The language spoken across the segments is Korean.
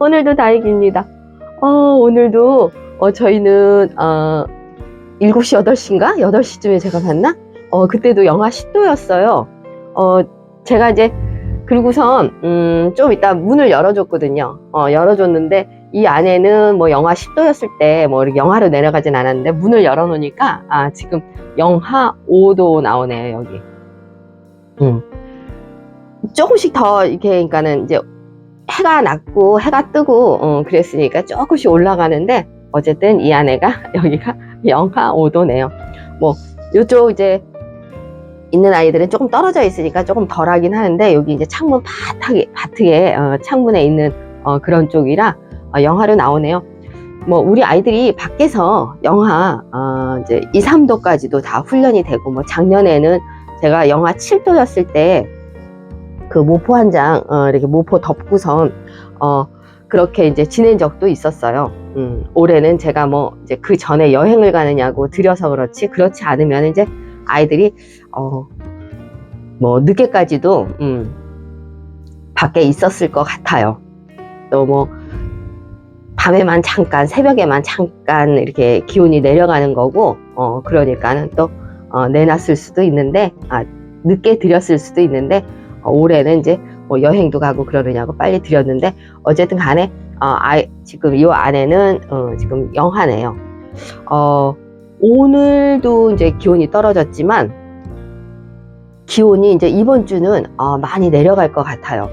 오늘도 다행입니다. 어, 오늘도 어, 저희는 어, 7시, 8시인가? 8시쯤에 제가 봤나? 어, 그때도 영하 10도였어요. 어, 제가 이제 그리고선 음, 좀 이따 문을 열어줬거든요. 어, 열어줬는데 이 안에는 뭐 영하 10도였을 때 뭐 이렇게 영하로 내려가진 않았는데 문을 열어놓으니까 아, 지금 영하 5도 나오네요, 여기. 음. 조금씩 더 이렇게 그러니까는 이제 해가 낮고 해가 뜨고 어, 그랬으니까 조금씩 올라가는데 어쨌든 이 안에가 여기가 영하 5도네요. 뭐 이쪽 이제 있는 아이들은 조금 떨어져 있으니까 조금 덜하긴 하는데 여기 이제 창문 바닥에 바트에 어, 창문에 있는 어, 그런 쪽이라 어, 영하로 나오네요. 뭐 우리 아이들이 밖에서 영하 어, 이제 2, 3도까지도 다 훈련이 되고 뭐 작년에는 제가 영하 7도였을 때 그 모포 한 장, 어, 이렇게 모포 덮고선, 어, 그렇게 이제 지낸 적도 있었어요. 음, 올해는 제가 뭐, 이제 그 전에 여행을 가느냐고 드려서 그렇지, 그렇지 않으면 이제 아이들이, 어, 뭐, 늦게까지도, 음, 밖에 있었을 것 같아요. 또 뭐, 밤에만 잠깐, 새벽에만 잠깐 이렇게 기온이 내려가는 거고, 어, 그러니까는 또, 어, 내놨을 수도 있는데, 아, 늦게 드렸을 수도 있는데, 어, 올해는 이제 뭐 여행도 가고 그러느냐고 빨리 드렸는데 어쨌든 간에 어, 아, 지금 이 안에는 어, 지금 영하네요. 어, 오늘도 이제 기온이 떨어졌지만 기온이 이제 이번 주는 어, 많이 내려갈 것 같아요.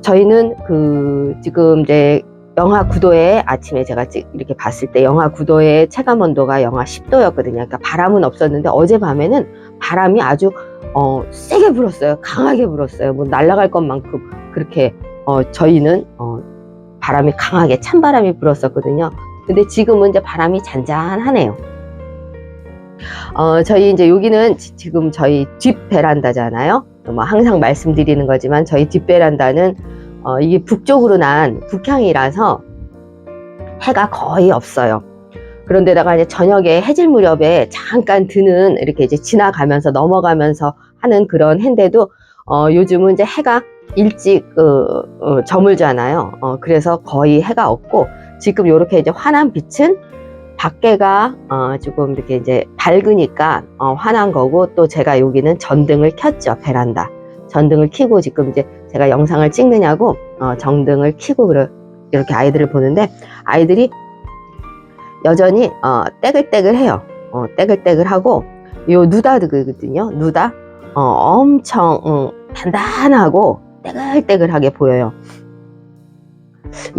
저희는 그 지금 이제 영하 9도에 아침에 제가 찍- 이렇게 봤을 때 영하 9도에 체감 온도가 영하 10도였거든요. 그러니까 바람은 없었는데 어젯밤에는 바람이 아주 어, 세게 불었어요. 강하게 불었어요. 뭐 날아갈 것만큼 그렇게 어, 저희는 어, 바람이 강하게 찬 바람이 불었었거든요. 근데 지금은 이제 바람이 잔잔하네요. 어, 저희 이제 여기는 지- 지금 저희 뒷 베란다잖아요. 뭐 항상 말씀드리는 거지만 저희 뒷 베란다는 어, 이게 북쪽으로 난 북향이라서 해가 거의 없어요. 그런데다가 이제 저녁에 해질 무렵에 잠깐 드는 이렇게 이제 지나가면서 넘어가면서 하는 그런 해인데도 어, 요즘은 이제 해가 일찍 어, 어, 저물잖아요. 어, 그래서 거의 해가 없고 지금 이렇게 이제 환한 빛은 밖에가 어, 조금 이렇게 이제 밝으니까 어, 환한 거고 또 제가 여기는 전등을 켰죠 베란다 전등을 켜고 지금 이제 제가 영상을 찍느냐고 어, 전등을 켜고 이렇게 아이들을 보는데 아이들이 여전히 어, 떼글떼글해요. 어, 떼글떼글하고 요 누다거든요. 누다 어, 엄청 음, 단단하고 떼글떼글하게 보여요.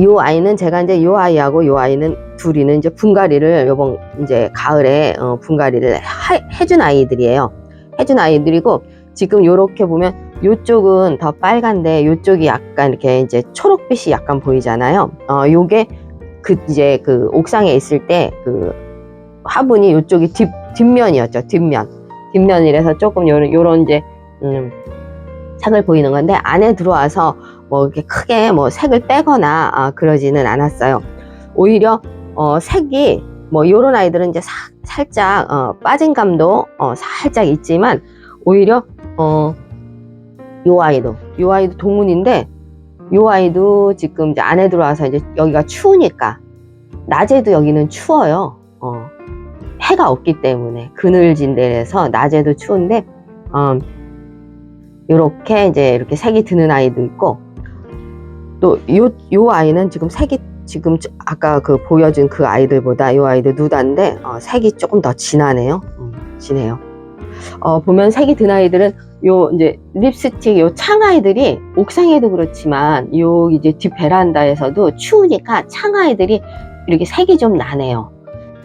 요 아이는 제가 이제 요 아이하고 요 아이는 둘이는 이제 분갈이를 요번 이제 가을에 어, 분갈이를 하- 해준 아이들이에요. 해준 아이들이고 지금 요렇게 보면 요쪽은 더 빨간데 요쪽이 약간 이렇게 이제 초록빛이 약간 보이잖아요. 어, 요게 그 이제 그 옥상에 있을 때 그 화분이 요쪽이 뒷 뒷면이었죠. 뒷면. 뒷면이라서 조금 요런 요런 이제 음 색을 보이는 건데 안에 들어와서 뭐 이렇게 크게 뭐 색을 빼거나 아, 그러지는 않았어요. 오히려 어 색이 뭐 요런 아이들은 이제 사- 살짝 어, 빠진 감도 어, 살짝 있지만 오히려 어 요 아이도 요 아이도 동문인데 요 아이도 지금 이제 안에 들어와서 이제 여기가 추우니까 낮에도 여기는 추워요. 어, 해가 없기 때문에 그늘진 데에서 낮에도 추운데 어, 요렇게 이제 이렇게 색이 드는 아이도 있고 또요요 아이는 지금 색이 지금 저- 아까 그 보여준 그 아이들보다 요 아이들 누다인데 어, 색이 조금 더 진하네요. 음, 진해요. 어, 보면 색이 든 아이들은 요 이제 립스틱 요 창 아이들이 옥상에도 그렇지만 요 이제 뒷 베란다에서도 추우니까 창 아이들이 이렇게 색이 좀 나네요.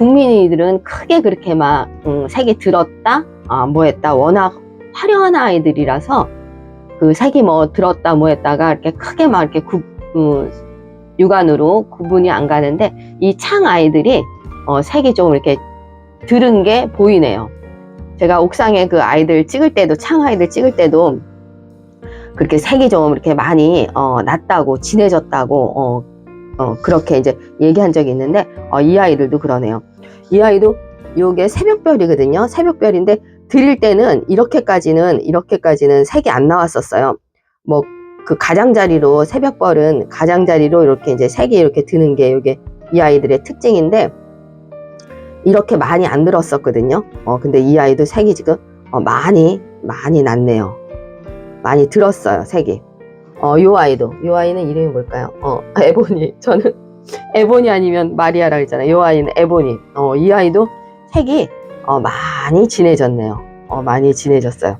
국민이들은 크게 그렇게 막 음, 색이 들었다 아, 뭐 했다 워낙 화려한 아이들이라서 그 색이 뭐 들었다 뭐 했다가 이렇게 크게 막 이렇게 구, 음, 육안으로 구분이 안 가는데 이 창 아이들이 어, 색이 좀 이렇게 들은 게 보이네요. 제가 옥상에 그 아이들 찍을 때도 창 아이들 찍을 때도 그렇게 색이 좀 이렇게 많이 어, 났다고 진해졌다고 어, 어, 그렇게 이제 얘기한 적이 있는데 어, 이 아이들도 그러네요. 이 아이도 요게 새벽별이거든요. 새벽별인데 드릴 때는 이렇게까지는 이렇게까지는 색이 안 나왔었어요. 뭐 그 가장자리로 새벽벌은 가장자리로 이렇게 이제 색이 이렇게 드는 게 이게 이 아이들의 특징인데 이렇게 많이 안 들었었거든요. 어 근데 이 아이도 색이 지금 어, 많이 많이 났네요. 많이 들었어요 색이. 어 요 아이도 요 아이는 이름이 뭘까요? 어 에보니 저는 에보니 아니면 마리아라 했잖아요. 요 아이는 에보니. 어 이 아이도 색이 어, 많이 진해졌네요. 어 많이 진해졌어요.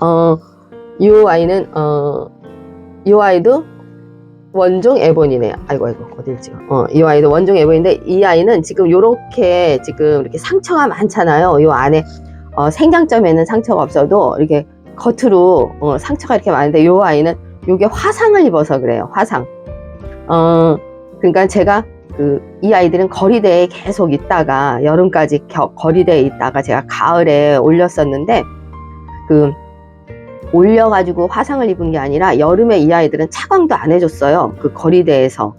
어이 아이는 어, 이 아이도 원종 에본이네요. 아이고 아이고 어딜 찍어? 어, 이 아이도 원종 에본인데 이 아이는 지금 요렇게 지금 이렇게 상처가 많잖아요. 이 안에 어, 생장점에는 상처가 없어도 이렇게 겉으로 어, 상처가 이렇게 많은데 이 아이는 요게 화상을 입어서 그래요. 화상. 어 그러니까 제가 그 이 아이들은 거리대에 계속 있다가 여름까지 겨- 거리대에 있다가 제가 가을에 올렸었는데 그 올려가지고 화상을 입은 게 아니라 여름에 이 아이들은 차광도 안 해줬어요. 그 거리대에서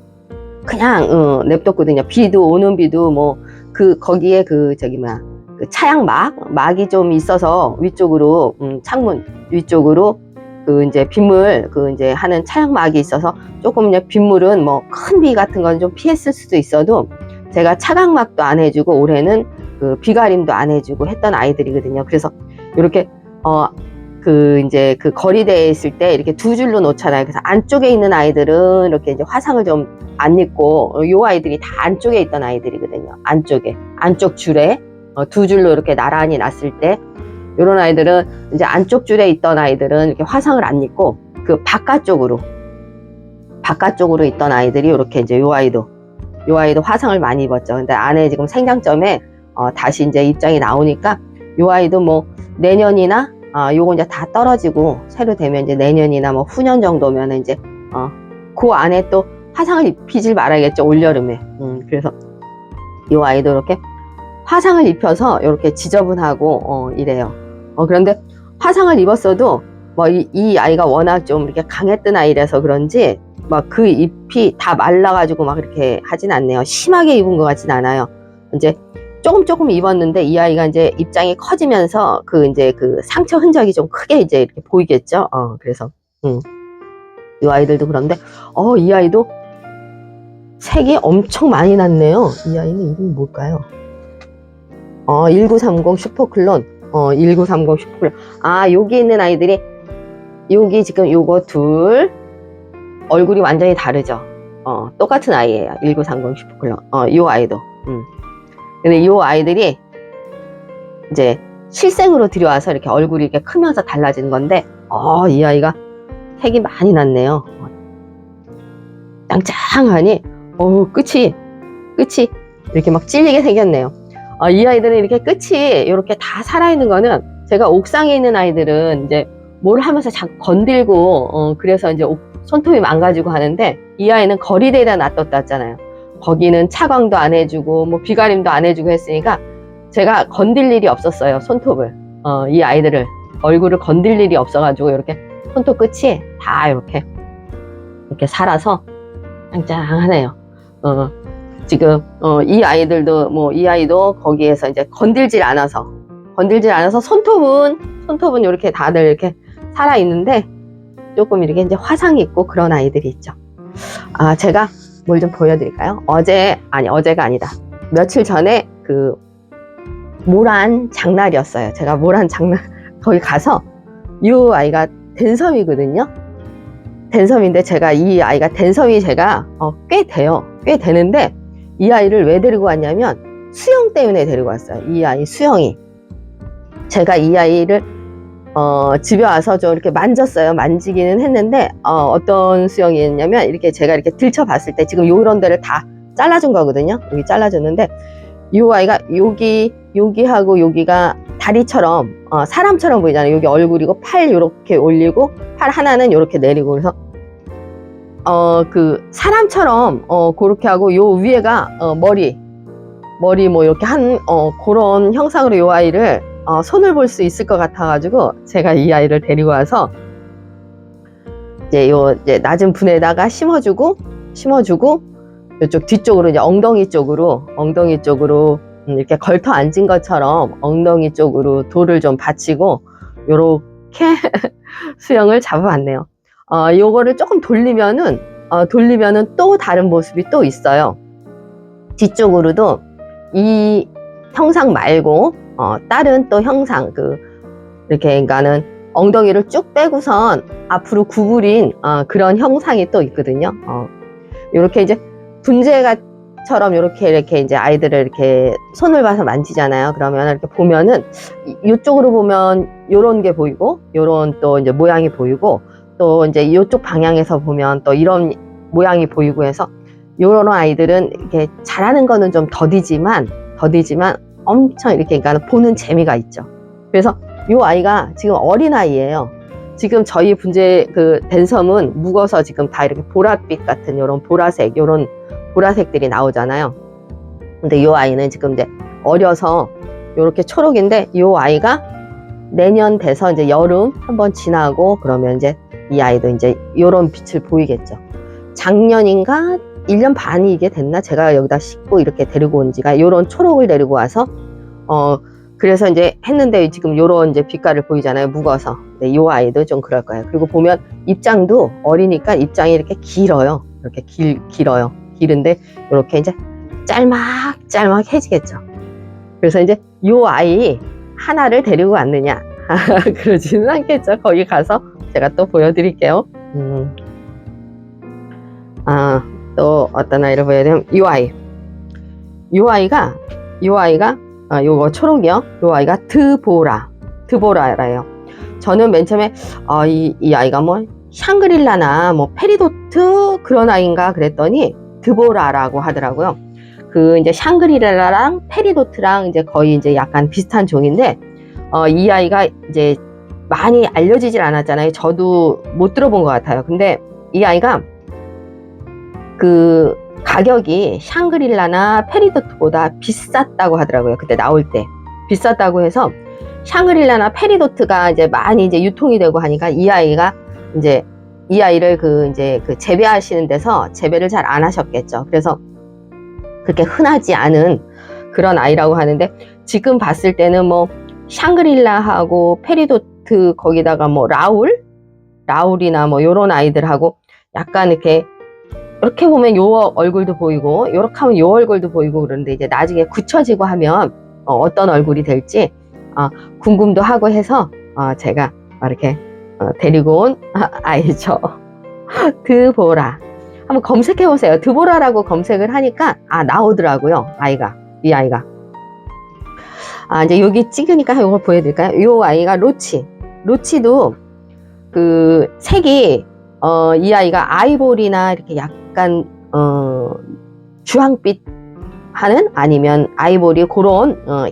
그냥 어, 냅뒀거든요. 비도 오는 비도 뭐 그 거기에 그 저기 뭐야 그 차양막 막이 좀 있어서 위쪽으로 음, 창문 위쪽으로 그 이제 빗물 그 이제 하는 차양막이 있어서 조금 이제 빗물은 뭐 큰 비 같은 건 좀 피했을 수도 있어도 제가 차광막도 안 해주고 올해는 그 비가림도 안 해주고 했던 아이들이거든요. 그래서 이렇게 어 그 이제 그 거리대에 있을 때 이렇게 두 줄로 놓잖아요. 그래서 안쪽에 있는 아이들은 이렇게 이제 화상을 좀 안 입고 어, 요 아이들이 다 안쪽에 있던 아이들이거든요. 안쪽에 안쪽 줄에 어, 두 줄로 이렇게 나란히 놨을 때 이런 아이들은 이제 안쪽 줄에 있던 아이들은 이렇게 화상을 안 입고 그 바깥쪽으로 바깥쪽으로 있던 아이들이 이렇게 이제 요 아이도 요 아이도 화상을 많이 입었죠. 근데 안에 지금 생장점에 어, 다시 이제 입장이 나오니까 요 아이도 뭐 내년이나 아 요거 이제 다 떨어지고 새로 되면 이제 내년이나 뭐 후년 정도면 이제 어 그 안에 또 화상을 입히질 말아야겠죠 올 여름에. 음 그래서 요 아이도 이렇게 화상을 입혀서 이렇게 지저분하고 어, 이래요. 어, 그런데 화상을 입었어도 뭐이 아이가 워낙 좀 이렇게 강했던 아이라서 그런지 막 그 잎이 다 말라가지고 막 이렇게 하진 않네요. 심하게 입은 것 같진 않아요. 이제 조금 조금 입었는데 이 아이가 이제 입장이 커지면서 그 이제 그 상처 흔적이 좀 크게 이제 이렇게 보이겠죠. 어, 그래서 음. 이 아이들도 그런데 어, 이 아이도 색이 엄청 많이 났네요. 이 아이는 이름이 뭘까요? 어, 1930 슈퍼클론. 어, 1930 슈퍼클론. 아, 여기 있는 아이들이, 여기 지금 요거 둘, 얼굴이 완전히 다르죠. 어, 똑같은 아이예요. 1930 슈퍼클론. 어, 요 아이도. 음. 근데 요 아이들이, 이제, 실생으로 들여와서 이렇게 얼굴이 이렇게 크면서 달라진 건데, 어, 이 아이가 색이 많이 났네요. 어, 짱짱하니, 어, 끝이, 끝이 이렇게 막 찔리게 생겼네요. 어, 이 아이들은 이렇게 끝이 이렇게 다 살아있는 거는 제가 옥상에 있는 아이들은 이제 뭘 하면서 자꾸 건들고 어, 그래서 이제 옥- 손톱이 망가지고 하는데 이 아이는 거리대에다 놔뒀다 했잖아요. 거기는 차광도 안 해주고 뭐 비가림도 안 해주고 했으니까 제가 건들 일이 없었어요. 손톱을 어, 이 아이들을 얼굴을 건들 일이 없어가지고 이렇게 손톱 끝이 다 이렇게 이렇게 살아서 짱짱하네요. 어, 지금 어, 이 아이들도 뭐 이 아이도 거기에서 이제 건들질 않아서 건들질 않아서 손톱은 손톱은 이렇게 다들 이렇게 살아 있는데 조금 이렇게 이제 화상 있고 그런 아이들이 있죠. 아 제가 뭘 좀 보여드릴까요? 어제 아니 어제가 아니다 며칠 전에 그 모란 장날이었어요. 제가 모란 장날 거기 가서 이 아이가 댄섬이거든요. 댄섬인데 제가 이 아이가 댄섬이 제가 어, 꽤 돼요. 꽤 되는데 이 아이를 왜 데리고 왔냐면 수영 때문에 데리고 왔어요. 이 아이 수영이. 제가 이 아이를 어, 집에 와서 좀 이렇게 만졌어요. 만지기는 했는데 어, 떤 수영이었냐면 이렇게 제가 이렇게 들춰봤을 때 지금 요런 데를 다 잘라준 거거든요. 여기 잘라줬는데 이 아이가 여기 여기하고 여기가 다리처럼 어, 사람처럼 보이잖아요. 여기 얼굴이고 팔 이렇게 올리고 팔 하나는 이렇게 내리고 그래서 어 그 사람처럼 어 그렇게 하고 요 위에가 어, 머리 머리 뭐 이렇게 한 어 그런 형상으로 요 아이를 어, 손을 볼 수 있을 것 같아 가지고 제가 이 아이를 데리고 와서 이제 요 이제 낮은 분에다가 심어주고 심어주고 이쪽 뒤쪽으로 이제 엉덩이 쪽으로 엉덩이 쪽으로 음, 이렇게 걸터 앉은 것처럼 엉덩이 쪽으로 돌을 좀 받치고 요렇게 수영을 잡아봤네요. 어, 요거를 조금 돌리면은, 어, 돌리면은 또 다른 모습이 또 있어요. 뒤쪽으로도 이 형상 말고, 어, 다른 또 형상, 그, 이렇게, 그러니까는 엉덩이를 쭉 빼고선 앞으로 구부린, 어, 그런 형상이 또 있거든요. 어, 요렇게 이제 분재가처럼 이렇게 이렇게 이제 아이들을 이렇게 손을 봐서 만지잖아요. 그러면 이렇게 보면은 이- 이쪽으로 보면 요런 게 보이고 요런 또 이제 모양이 보이고 또 이제 이쪽 방향에서 보면 또 이런 모양이 보이고 해서 요런 아이들은 이렇게 잘하는 거는 좀 더디지만 더디지만 엄청 이렇게 그러니까 보는 재미가 있죠. 그래서 요 아이가 지금 어린 아이예요. 지금 저희 분재 그 댄섬은 묵어서 지금 다 이렇게 보랏빛 같은 요런 보라색 요런 보라색들이 나오잖아요. 근데 이 아이는 지금 이제 어려서 요렇게 초록인데 이 아이가 내년 돼서 이제 여름 한번 지나고 그러면 이제 이 아이도 이제 요런 빛을 보이겠죠. 작년인가 1년 반이 이게 됐나 제가 여기다 싣고 이렇게 데리고 온 지가 요런 초록을 데리고 와서 어 그래서 이제 했는데 지금 요런 이제 빛깔을 보이잖아요. 묵어서. 네, 요 아이도 좀 그럴 거예요. 그리고 보면 입장도 어리니까 입장이 이렇게 길어요. 이렇게 길, 길어요. 길은데 이렇게 이제 짤막짤막 해지겠죠. 그래서 이제 요 아이 하나를 데리고 왔느냐? 그러지는 않겠죠. 거기 가서 제가 또 보여드릴게요. 음. 아, 또 어떤 아이를 보여드리면 아이가, 요 아이가, 아, 요거 초록이요. 요 아이가 드보라. 드보라예요. 저는 맨 처음에, 어, 이, 이 아이가 뭐, 샹그릴라나 뭐, 페리도트 그런 아이인가 그랬더니, 드보라라고 하더라고요. 그 이제 샹그릴라랑 페리도트랑 이제 거의 이제 약간 비슷한 종인데 어, 이 아이가 이제 많이 알려지질 않았잖아요. 저도 못 들어본 것 같아요. 근데 이 아이가 그 가격이 샹그릴라나 페리도트보다 비쌌다고 하더라고요. 그때 나올 때 비쌌다고 해서 샹그릴라나 페리도트가 이제 많이 이제 유통이 되고 하니까 이 아이가 이제 이 아이를 그 이제 그 재배하시는 데서 재배를 잘 안 하셨겠죠. 그래서 그렇게 흔하지 않은 그런 아이라고 하는데 지금 봤을 때는 뭐 샹그릴라하고 페리도트 거기다가 뭐 라울 라울이나 뭐 요런 아이들하고 약간 이렇게 이렇게 보면 요 얼굴도 보이고 요렇게 하면 요 얼굴도 보이고 그러는데 이제 나중에 굳혀지고 하면 어, 떤 얼굴이 될지 어, 궁금도 하고 해서 어, 제가 이렇게 어, 데리고 온 아이죠. 드보라. 한번 검색해 보세요. 드보라라고 검색을 하니까 아 나오더라고요. 아이가 이 아이가. 아 이제 여기 찍으니까 이거 보여드릴까요? 이 아이가 로치. 로치도 그 색이 어, 이 아이가 아이보리나 이렇게 약간 어, 주황빛 하는 아니면 아이보리 그런 어,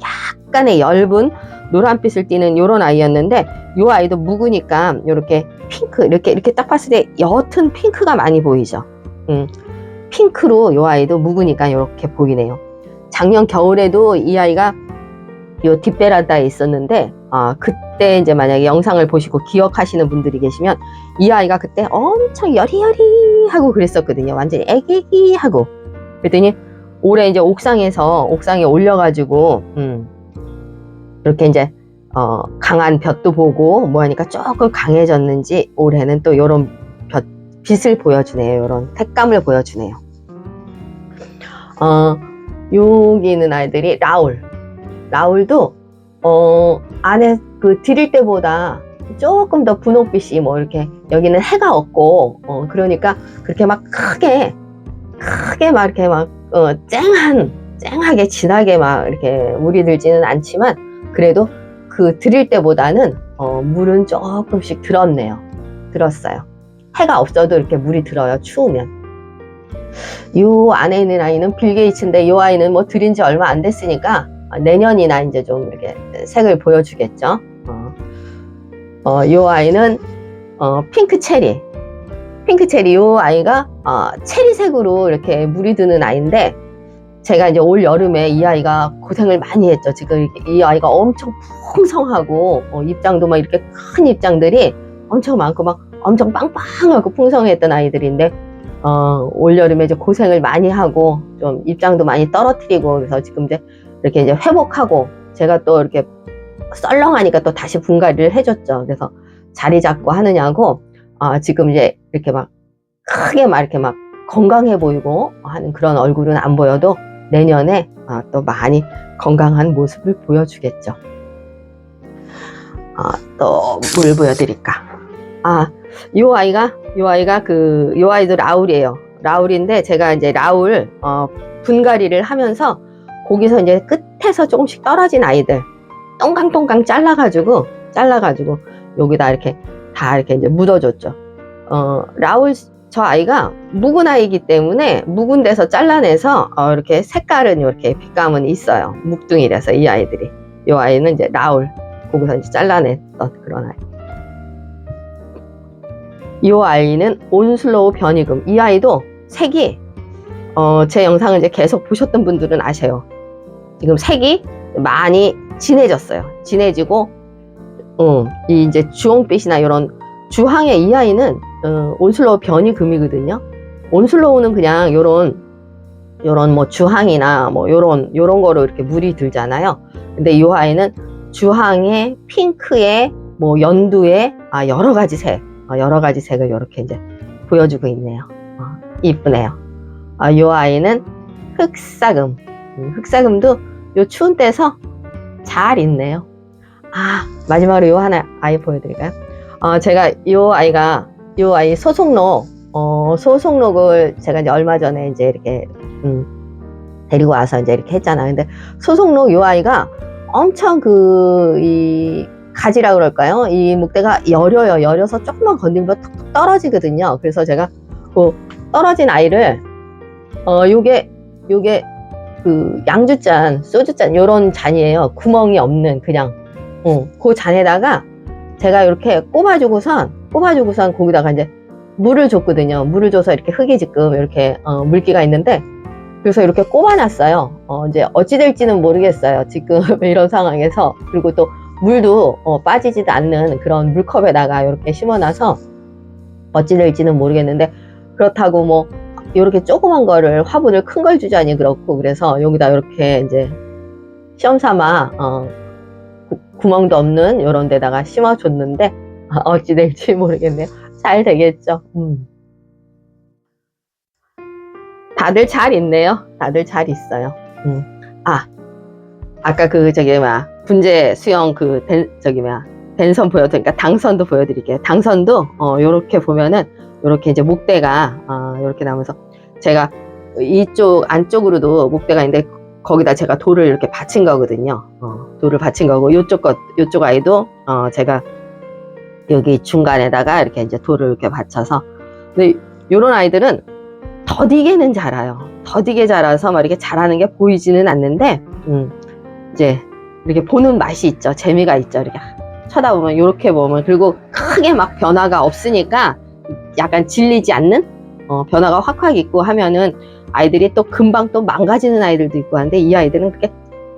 약간의 엷은 노란빛을 띠는 이런 아이였는데 이 아이도 묵으니까 이렇게 핑크 이렇게 이렇게 딱 봤을 때 옅은 핑크가 많이 보이죠. 음, 핑크로 이 아이도 묵으니까 이렇게 보이네요. 작년 겨울에도 이 아이가 요 뒷베란다에 있었는데 아 그때 이제 만약에 영상을 보시고 기억하시는 분들이 계시면 이 아이가 그때 엄청 여리여리 하고 그랬었거든요. 완전히 애기하고 그랬더니 올해 이제 옥상에서 옥상에 올려가지고 음, 이렇게 이제 어, 강한 볕도 보고 뭐 하니까 조금 강해졌는지 올해는 또 요런 볕, 빛을 보여주네요. 요런 색감을 보여주네요. 어, 여기 있는 아이들이 라울. 라울도 어, 안에 그 드릴 때보다 조금 더 분홍빛이 뭐 이렇게 여기는 해가 없고 어, 그러니까 그렇게 막 크게 크게 막 이렇게 막 어, 쨍한 쨍하게 진하게 막 이렇게 물이 들지는 않지만 그래도 그 드릴 때보다는 어, 물은 조금씩 들었네요. 들었어요. 해가 없어도 이렇게 물이 들어요. 추우면. 이 안에 있는 아이는 빌 게이츠인데 이 아이는 뭐 들인 지 얼마 안 됐으니까 어, 내년이나 이제 좀 이렇게 색을 보여주겠죠. 어, 어, 이 아이는 어, 핑크 체리. 핑크 체리 이 아이가 어, 체리색으로 이렇게 물이 드는 아이인데 제가 이제 올 여름에 이 아이가 고생을 많이 했죠. 지금 이 아이가 엄청 풍성하고 어, 입장도 막 이렇게 큰 입장들이 엄청 많고 막 엄청 빵빵하고 풍성했던 아이들인데 어, 올 여름에 이제 고생을 많이 하고 좀 입장도 많이 떨어뜨리고 그래서 지금 이제 이렇게 이제 회복하고 제가 또 이렇게 썰렁하니까 또 다시 분갈이를 해줬죠. 그래서 자리 잡고 하느냐고 아, 지금 이제 이렇게 막 크게 막 이렇게 막 건강해 보이고 하는 그런 얼굴은 안 보여도 내년에 아, 또 많이 건강한 모습을 보여주겠죠. 아, 또물 보여드릴까? 아, 요 아이가 요 아이가 그 요 아이도 라울이에요. 라울인데 제가 이제 라울 어, 분갈이를 하면서 거기서 이제 끝에서 조금씩 떨어진 아이들 똥강똥강 잘라가지고 잘라가지고 여기다 이렇게 다 이렇게 이제 묻어줬죠. 어, 라울 저 아이가 묵은 아이기 때문에 묵은 데서 잘라내서 어, 이렇게 색깔은 이렇게 빛감은 있어요. 묵둥이라서 이 아이들이. 이 아이는 이제 라울 거기서 이제 잘라냈던 그런 아이. 이 아이는 온슬로우 변이금. 이 아이도 색이 어, 제 영상을 이제 계속 보셨던 분들은 아셔요. 지금 색이 많이 진해졌어요. 진해지고, 어, 이 이제 주홍빛이나 이런 주황의 이 아이는 어, 온슬로우 변이 금이거든요. 온슬로우는 그냥 요런 요런 뭐 주황이나 뭐 요런 요런 거로 이렇게 물이 들잖아요. 근데 이 아이는 주황에 핑크에 뭐 연두에 아 여러 가지 색, 어, 여러 가지 색을 이렇게 이제 보여주고 있네요. 어, 이쁘네요. 아, 이 아이는 흑사금. 음, 흑사금도 요 추운 때서 잘 있네요. 아 마지막으로 요 하나 아이 보여드릴까요? 어, 제가 요 아이가 요 아이 소속록 어, 소속록을 제가 이제 얼마 전에 이제 이렇게 음, 데리고 와서 이제 이렇게 했잖아요. 근데 소속록 요 아이가 엄청 그 이 가지라 그럴까요? 이 목대가 여려요. 여려서 조금만 건들면 툭툭 떨어지거든요. 그래서 제가 그 떨어진 아이를 어 요게 요게 그 양주잔, 소주잔 요런 잔이에요. 구멍이 없는 그냥 어, 그 잔에다가 제가 이렇게 꼽아주고선 꼽아주고선 거기다가 이제 물을 줬거든요. 물을 줘서 이렇게 흙이 지금 이렇게 어, 물기가 있는데 그래서 이렇게 꼽아놨어요. 어, 이제 어찌 될지는 모르겠어요. 지금 이런 상황에서 그리고 또 물도 어, 빠지지도 않는 그런 물컵에다가 이렇게 심어놔서 어찌 될지는 모르겠는데 그렇다고 뭐 이렇게 조그만 거를 화분을 큰 걸 주자니 그렇고 그래서 여기다 이렇게 이제 시험 삼아 어, 구- 구멍도 없는 이런 데다가 심어줬는데 아, 어찌 될지 모르겠네요. 잘 되겠죠. 음. 다들 잘 있네요. 다들 잘 있어요. 음. 아, 아까 그 저기 뭐야 분재 수영 그 댄, 저기 뭐야 댄선 보여드리니까 당선도 보여드릴게요. 당선도 어 요렇게 보면은 요렇게 이제 목대가 어 요렇게 나오면서 제가 이쪽 안쪽으로도 목대가 있는데 거기다 제가 돌을 이렇게 받친 거거든요. 어, 돌을 받친 거고 요쪽 것 요쪽 아이도 어 제가 여기 중간에다가 이렇게 이제 돌을 이렇게 받쳐서 근데 요런 아이들은 더디게는 자라요. 더디게 자라서 막 이렇게 자라는 게 보이지는 않는데 음, 이제 이렇게 보는 맛이 있죠. 재미가 있죠. 이렇게 쳐다보면 이렇게 보면 그리고 크게 막 변화가 없으니까 약간 질리지 않는 어, 변화가 확확 있고 하면은 아이들이 또 금방 또 망가지는 아이들도 있고 한데 이 아이들은 그렇게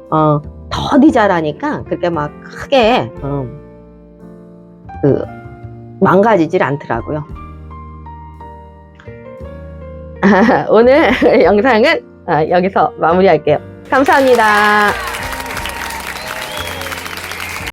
어, 더디 자라니까 그렇게 막 크게 어, 그 망가지질 않더라고요. 오늘 영상은 아, 여기서 마무리할게요. 감사합니다.